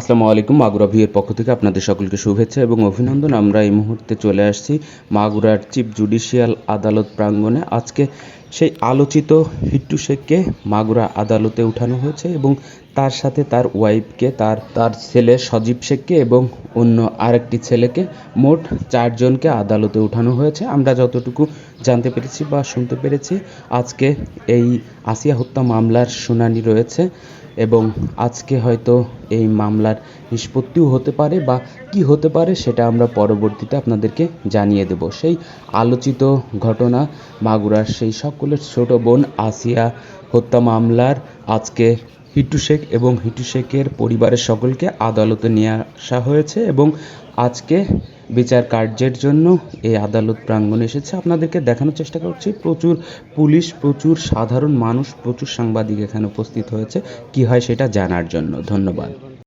আসসালামু আলাইকুম, মাগুরা ভিউয়ের পক্ষ থেকে আপনাদের সকলকে শুভেচ্ছা এবং অভিনন্দন। আমরা এই মুহূর্তে চলে আসছি মাগুরার চিফ জুডিশিয়াল আদালত প্রাঙ্গণে। আজকে সেই আলোচিত হিট্টু শেখকে মাগুরা আদালতে উঠানো হয়েছে এবং তার সাথে তার ওয়াইফকে, তার তার ছেলে সজীব শেখকে এবং অন্য আরেকটি ছেলেকে মোট চারজনকে আদালতে উঠানো হয়েছে। আমরা যতটুকু জানতে পেরেছি বা শুনতে পেরেছি, আজকে এই আসিয়া হত্যা মামলার শুনানি রয়েছে এবং আজকে হয়তো এই মামলার নিষ্পত্তিও হতে পারে বা কি হতে পারে সেটা আমরা পরবর্তীতে আপনাদেরকে জানিয়ে দেব। সেই আলোচিত ঘটনা মাগুরার সেই সকলের ছোট বোন আসিয়া হত্যা মামলার আজকে হিটু শেখ এবং হিটু শেখের পরিবারের সকলকে আদালতে নিয়ে আসা হয়েছে এবং আজকে বিচার কার্যের জন্য এই আদালত প্রাঙ্গণে এসেছে। আপনাদেরকে দেখানোর চেষ্টা করছি, প্রচুর পুলিশ, প্রচুর সাধারণ মানুষ, প্রচুর সাংবাদিক এখানে উপস্থিত হয়েছে। কি হয় সেটা জানার জন্য। ধন্যবাদ।